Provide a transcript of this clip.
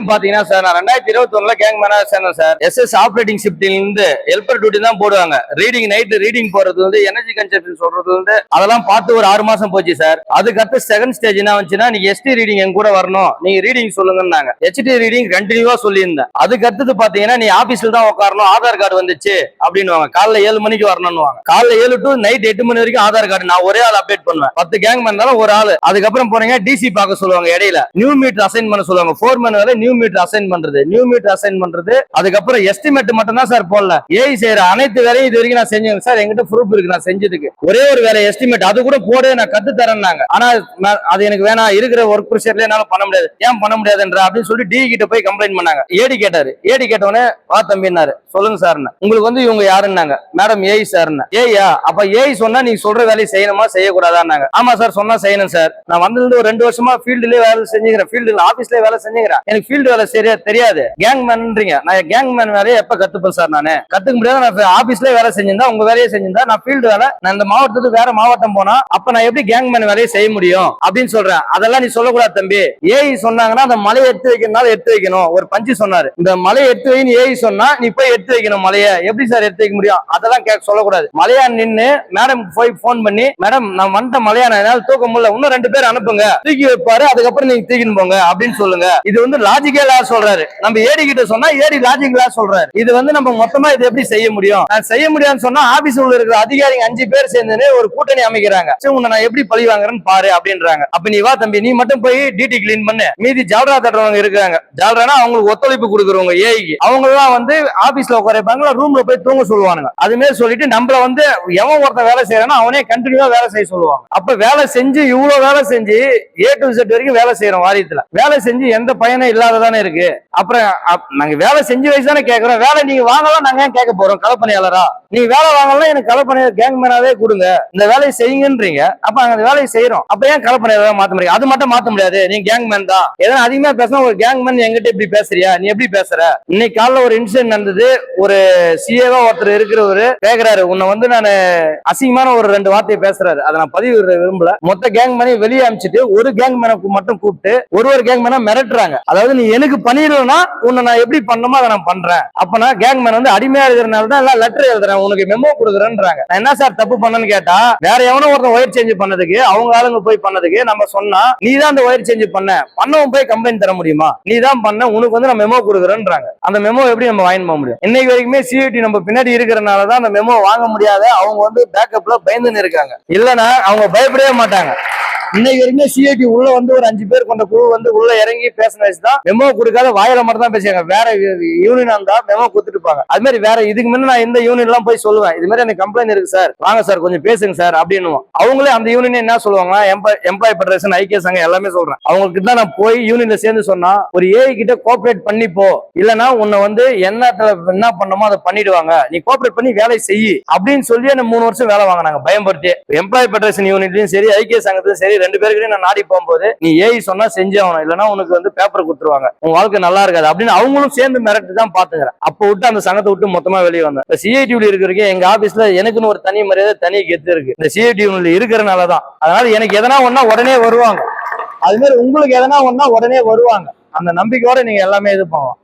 பாத்தீங்கன்னா சார் நான் ரெண்டாயிரத்தி இருபத்தி ஒண்ணுல கேங் மேனா சேர்ந்தேன் சார் எஸ் எஸ் ஆப்ரேட்டிங் ஷிப்ட்ல இருந்து ஹெல்பர் டியூட்டி தான் போடுவாங்க. ரீடிங் நைட் ரீடிங் போறது வந்து எனர்ஜி கன்சப்ஷன் சொல்றது வந்து அதெல்லாம் பார்த்து ஒரு ஆறு மாசம் போச்சு சார் அதுக்கடுத்து செகண்ட் ஸ்டேஜ் என்ன வந்துச்சுன்னா நீங்க எஸ்டி ரீடிங் எங்க கூட வரணும். நீங்க ரீடிங் சொல்லுங்கன்னாங்க. ஹெச்டி ரீடிங் கண்டினியூவா சொல்லியிருந்தேன். அதுக்கடுத்தது பாத்தீங்கன்னா நீ ஆபீஸ்ல தான் உட்காரணும் ஆதார் கார்டு வந்துச்சு அப்படின்னு காலைல ஏழு மணிக்கு வரணும்னுவாங்க. காலைல ஏழு டு நைட் எட்டு மணி வரைக்கும் ஆதார் கார்டு நான் ஒரே ஆள் அப்டேட் பண்ணுவேன். பத்து கேங் மேன் ஒரு ஆள். அதுக்கப்புறம் போனீங்க டிசி பார்க்க சொல்லுவாங்க இடையில. நியூ மீட் அசைன் பண்ண சொல்லுவாங்க. ஃபோர் மேன் வரை நியூ மீட்டர் அசைன் பண்றது. நியூ மீட்டர் அசைன் பண்றது. அதுக்கப்புறம் எஸ்டிமேட் மட்டும் தான் சார் போடல ஏஐ செய்யற அனைத்து வேலையும் இது வரைக்கும் நான் செஞ்சேன் சார் எங்கிட்ட ப்ரூஃப் இருக்கு. நான் செஞ்சதுக்கு ஒரே ஒரு வேலை எஸ்டிமேட் அது கூட போடு நான் கத்து தரேன்னாங்க. ஆனா அது எனக்கு வேணாம் இருக்கிற ஒர்க் ப்ரெஷர்ல என்னால பண்ண முடியாது. ஏன் பண்ண முடியாதுன்ற அப்படின்னு சொல்லி டி கிட்ட போய் கம்ப்ளைண்ட் பண்ணாங்க. ஏடி கேட்டாரு. ஏடி கேட்டவனே வா தம்பின்னாரு சொல்லுங்க சார் உங்களுக்கு வந்து இவங்க யாருன்னாங்க? மேடம் ஏஐ சார்னு ஏயா அப்ப ஏஐ சொன்னா நீங்க சொல்ற வேலையை செய்யணுமா? செய்யக்கூடாதான்னாங்க. ஆமா சார் சொன்னா செய்யணும் சார் நான் வந்திருந்து ஒரு ரெண்டு வருஷமா ஃபீல்டுலயே வேலை செஞ்சுக்கிறேன். ஃபீல்டு ஆபீஸ்லயே வேலை செஞ்சுக்கிறேன். எனக்கு ஃபீல்டு வேலை சரியா தெரியாது. கேங் மேன்ன்றீங்க நான் கேங் மேன் வேலையை எப்ப கத்துப்பேன் சார் நானு? கத்துக்க முடியாது. நான் ஆபீஸ்ல வேலை செஞ்சிருந்தா உங்க வேலையை செஞ்சிருந்தா நான் ஃபீல்டு வேலை நான் இந்த மாவட்டத்துக்கு வேற மாவட்டம் போனா அப்ப நான் எப்படி கேங் மேன் வேலையை செய்ய முடியும் அப்படின்னு சொல்றேன். அதெல்லாம் நீ சொல்லக்கூடாது தம்பி. ஏஐ சொன்னாங்கன்னா அந்த மலையை எடுத்து வைக்கிறதுனால எடுத்து வைக்கணும். ஒரு பஞ்சு சொன்னாரு. இந்த மலையை எடுத்து வைன்னு ஏஐ சொன்னா நீ போய் எடுத்து வைக்கணும் மலையை. எப்படி சார் எடுத்து வைக்க முடியும்? அதெல்லாம் கேட்க சொல்லக்கூடாது. மலையா நின்னு மேடம் போய் போன் பண்ணி மேடம் நான் வந்த மலையான என்னால தூக்க முடியல. இன்னும் ரெண்டு பேர் அனுப்புங்க. தூக்கி வைப்பாரு. அதுக்கப்புறம் நீங்க தூக்கின்னு போங்க. அப்படின்னு சொல்லுங்க. இது வந்து லாஜிக்கலா சொல்றாரு. நம்ம ஏடி கிட்ட சொன்னா ஏடி லாஜிக்கலா சொல்றாரு. இது வந்து நம்ம மொத்தமா இது எப்படி செய்ய முடியும்? செய்ய முடியாதுன்னு சொன்னா ஆபீஸ் உள்ள இருக்கிற அதிகாரிங்க அஞ்சு பேர் சேர்ந்து ஒரு கூட்டணி அமைக்கிறாங்க. சரி, உன்னை நான் எப்படி பழி வாங்குறேன்னு பாரு அப்படின்றாங்க. அப்ப நீ வா தம்பி நீ மட்டும் போய் டிடி கிளீன் பண்ணு. மீதி ஜால்ரா தட்டுறவங்க இருக்காங்க. ஜால்ரானா அவங்களுக்கு ஒத்துழைப்பு கொடுக்குறவங்க ஏஐக்கு அவங்க எல்லாம் வந்து ஆபீஸ்ல உட்காரப்பாங்க ரூம்ல போய் தூங்க சொல்லுவானுங்க. அது மாதிரி சொல்லிட்டு நம்மள வந்து எவன் ஒருத்தன் வேலை செய்யறானோ அவனே கண்டினியூவா வேலை செய்ய சொல்லுவாங்க. அப்ப வேலை செஞ்சு இவ்வளவு வேலை செஞ்சு ஏ டு செட் வரைக்கும் வேலை செய்யறோம் வாரியத்துல. வேலை செஞ்சு எந்த பயனும் இல்லாத தானே இருக்கு. அப்புறம் நாங்க வேலை செஞ்சு வயசு தானே கேட்கறோம் வேலை நீங்க வாங்கலாம் நாங்க ஏன் கேட்க போறோம்? கலப்பணியாளரா நீங்க வேலை வாங்கலாம் எனக்கு களப்பணியாளர் கேங் மேனாவே கொடுங்க. இந்த வேலையை செய்யுங்கன்றீங்க. அப்ப நாங்க அந்த வேலையை செய்யறோம் அப்ப ஏன் கலப்பணியாளரா மாத்த முடியாது? அது மட்டும் மாத்த முடியாது. நீ கேங் மேன் தான். எதனா அதிகமா பேசினா ஒரு கேங் மேன் எங்கிட்ட இப்படி பேசுறியா? நீ எப்படி பேசுற? இன்னைக்கு காலைல ஒரு இன்சிடென்ட் நடந்தது. ஒரு சிஏவா ஒருத்தர் இருக்கிறவரு கேக்குறாரு. உன்னை வந்து நான் அசிங்கமான ஒரு ரெண்டு வார்த்தையை பேசுறாரு. அதை நான் பதிவு விரும்பல. மொத்த கேங் மேனையும் வெளியே அமைச்சிட்டு ஒரு கேங் மேனை மட்டும் கூப்பிட்டு ஒரு ஒரு கேங் மேனா மிரட்டுறாங்க. அதாவது நீ எனக்கு பண்ணிடலன்னா உன்னை நான் எப்படி பண்ணணுமோ அதை நான் பண்றேன். அப்ப நான் கேங் மேன் வந்து அடிமையா எழுதுறதுனால தான் எல்லாம் லெட்டர் எழுதுறேன். உனக்கு மெமோ கொடுக்குறேன்றாங்க. நான் என்ன சார் தப்பு பண்ணேன்னு கேட்டா வேற எவனோ ஒருத்தன் ஒயர் சேஞ்ச் பண்ணதுக்கு அவங்க ஆளுங்க போய் பண்ணதுக்கு நம்ம சொன்னா நீ தான் அந்த ஒயர் சேஞ்ச் பண்ண. பண்ணவும் போய் கம்ப்ளைண்ட் தர முடியுமா? நீ தான் பண்ண. உனக்கு வந்து நான் மெமோ கொடுக்குறேன்றாங்க. அந்த மெமோ எப்படி நம்ம வாங்கி போக முடியும்? இன்னைக்கு வரைக்குமே சிஐடி நம்ம பின்னாடி இருக்கிறனால தான் அந்த மெமோ வாங்க முடியாத அவங்க வந்து பேக்கப்ல பயந்துன்னு இருக்காங்க. இல்லைன்னா அவங்க பயப்படவே மாட்டாங்க. இன்னைக்கு வரைக்கும் சிஐடி உள்ள வந்து ஒரு அஞ்சு பேர் கொண்ட குழு வந்து உள்ள இறங்கி பேசின தான். மெமோ கொடுக்காத வாயில மட்டும் தான் பேசுவாங்க வேற யூனியன் இருந்தா மெமோ கொடுத்துட்டு அது மாதிரி வேற இதுக்கு முன்ன நான் இந்த யூனியன் எல்லாம் போய் சொல்லுவேன். இது மாதிரி எனக்கு கம்ப்ளைண்ட் இருக்கு சார் வாங்க சார் கொஞ்சம் பேசுங்க சார் அப்படின்னு அவங்களே அந்த யூனியன் என்ன சொல்லுவாங்க எம்ப்ளாய் பெடரேஷன் ஐக்கிய சங்கம் எல்லாமே சொல்றேன். அவங்களுக்கு தான் நான் போய் யூனியன்ல சேர்ந்து சொன்னா ஒரு ஏஐ கிட்ட கோஆபரேட் பண்ணி போ. இல்லனா உன்னை வந்து என்ன என்ன பண்ணணுமோ அதை பண்ணிடுவாங்க. நீ கோஆபரேட் பண்ணி வேலை செய் அப்படின்னு சொல்லி என்ன மூணு வருஷம் வேலை வாங்கினாங்க. பயன்படுத்தி எம்ப்ளாய் பெடரேஷன் யூனிட்லயும் சரி ஐக்கிய சங்கத்திலும் சரி ரெண்டு பேருக்கிட்டையும் நான் நாடி போகும்போது நீ ஏஐ சொன்னா செஞ்சே ஆகணும். இல்லைன்னா உனக்கு வந்து பேப்பர் கொடுத்துருவாங்க. உன் வாழ்க்கை நல்லா இருக்காது அப்படின்னு அவங்களும் சேர்ந்து மிரட்டு தான் பாத்துக்கிறேன் அப்போ விட்டு அந்த சங்கத்தை விட்டு மொத்தமா வெளியே வந்தேன். இந்த சிஐடியூல இருக்கிறதுக்கு எங்க ஆபீஸ்ல எனக்குன்னு ஒரு தனி மரியாதை தனி கெத்து இருக்கு. இந்த சிஐடியூல இருக்கிறனாலதான் அதனால எனக்கு எதனா ஒன்னா உடனே வருவாங்க. அது மாதிரி உங்களுக்கு எதனா ஒன்னா உடனே வருவாங்க. அந்த நம்பிக்கையோட நீங்க எல்லாமே இது பண்ணுவோம்